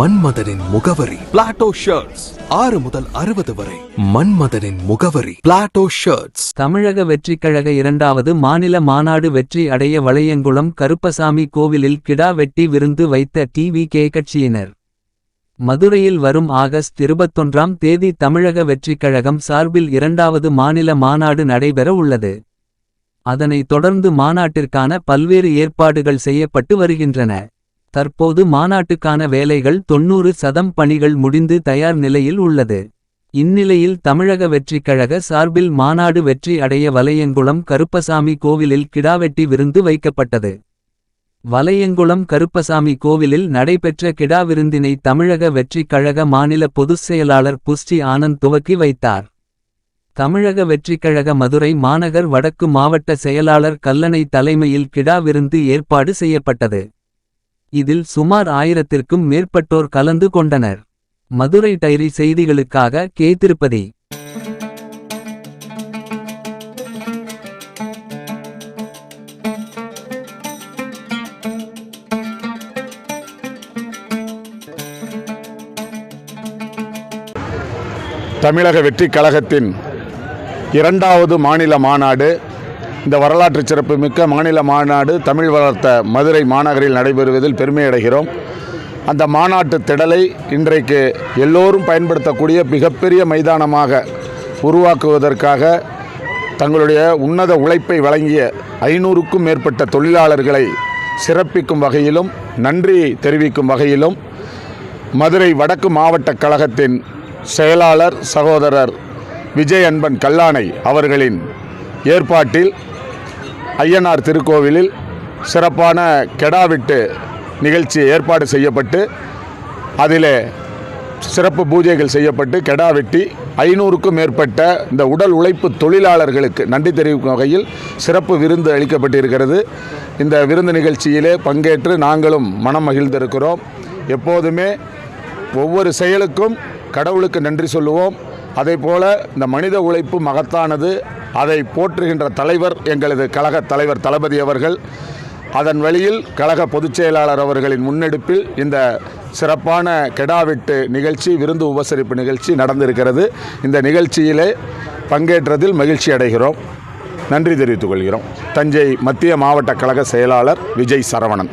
மன்மதனின் முகவரி. Plato shirts ஆறு முதல் அறுபது வரை. மன்மதனின் முகவரி. பிளாட்டோ ஷர்ட்ஸ் தமிழக வெற்றிக்கழக இரண்டாவது மாநில மாநாடு வெற்றி அடைய வளையங்குளம் கருப்பசாமி கோவிலில் கிடா வெட்டி விருந்து வைத்த டிவி கே கட்சியினர். மதுரையில் வரும் ஆகஸ்ட் இருபத்தொன்றாம் தேதி தமிழக வெற்றிக்கழகம் சார்பில் இரண்டாவது மாநில மாநாடு நடைபெற உள்ளது. அதனைத் தொடர்ந்து மாநாட்டிற்கான பல்வேறு ஏற்பாடுகள் செய்யப்பட்டு வருகின்றன. தற்போது மாநாட்டுக்கான வேலைகள் தொன்னூறு சதம் பணிகள் முடிந்து தயார் நிலையில் உள்ளது. இந்நிலையில் தமிழக வெற்றிக் கழக சார்பில் மாநாடு வெற்றி அடைய வலையங்குளம் கருப்பசாமி கோவிலில் கிடாவெட்டி விருந்து வைக்கப்பட்டது. வலையங்குளம் கருப்பசாமி கோவிலில் நடைபெற்ற கிடா விருந்தினை தமிழக வெற்றிக் கழக மாநில பொதுச் செயலாளர் புஷ்டி ஆனந்த் துவக்கி வைத்தார். தமிழக வெற்றிக்கழக மதுரை மாநகர் வடக்கு மாவட்ட செயலாளர் கல்லணை தலைமையில் கிடா விருந்து ஏற்பாடு செய்யப்பட்டது. இதில் சுமார் ஆயிரத்திற்கும் மேற்பட்டோர் கலந்து கொண்டனர். மதுரை டைரி செய்திகளுக்காக கே திருப்பதி. தமிழக வெற்றிக் கழகத்தின் இரண்டாவது மாநில மாநாடு இந்த வரலாற்று சிறப்புமிக்க மாநில மாநாடு தமிழ் வளர்த்த மதுரை மாநகரில் நடைபெறுவதில் பெருமையடைகிறோம் அந்த மாநாட்டு திடலை இன்றைக்கு எல்லோரும் பயன்படுத்தக்கூடிய மிகப்பெரிய மைதானமாக உருவாக்குவதற்காக தங்களுடைய உன்னத உழைப்பை வழங்கிய ஐநூறுக்கும் மேற்பட்ட தொழிலாளர்களை சிறப்பிக்கும் வகையிலும் நன்றி தெரிவிக்கும் வகையிலும் மதுரை வடக்கு மாவட்ட கழகத்தின் செயலாளர் சகோதரர் விஜய் அன்பன் கல்லானை அவர்களின் ஏற்பாட்டில் ஐயனார் திருக்கோவிலில் சிறப்பான கெடாவிட்டு நிகழ்ச்சி ஏற்பாடு செய்யப்பட்டு அதில் சிறப்பு பூஜைகள் செய்யப்பட்டு கெடா வெட்டி ஐநூறுக்கும் மேற்பட்ட இந்த உடல் உழைப்பு தொழிலாளர்களுக்கு நன்றி தெரிவிக்கும் வகையில் சிறப்பு விருந்து அளிக்கப்பட்டிருக்கிறது. இந்த விருந்து நிகழ்ச்சியிலே பங்கேற்று நாங்களும் மனம் மகிழ்ந்திருக்கிறோம். எப்போதுமே ஒவ்வொரு செயலுக்கும் கடவுளுக்கு நன்றி சொல்லுவோம். அதே போல் இந்த மனித உழைப்பு மகத்தானது. அதை போற்றுகின்ற தலைவர் எங்களது கழக தலைவர் தளபதி அவர்கள் அதன் வழியில் கழக பொதுச் செயலாளர் அவர்களின் முன்னெடுப்பில் இந்த சிறப்பான கெடாவெட்டு நிகழ்ச்சி விருந்து உபசரிப்பு நிகழ்ச்சி நடந்திருக்கிறது இந்த நிகழ்ச்சியிலே பங்கேற்றதில் மகிழ்ச்சி அடைகிறோம் நன்றி தெரிவித்துக் கொள்கிறோம் தஞ்சை மத்திய மாவட்ட கழக செயலாளர் விஜய் சரவணன்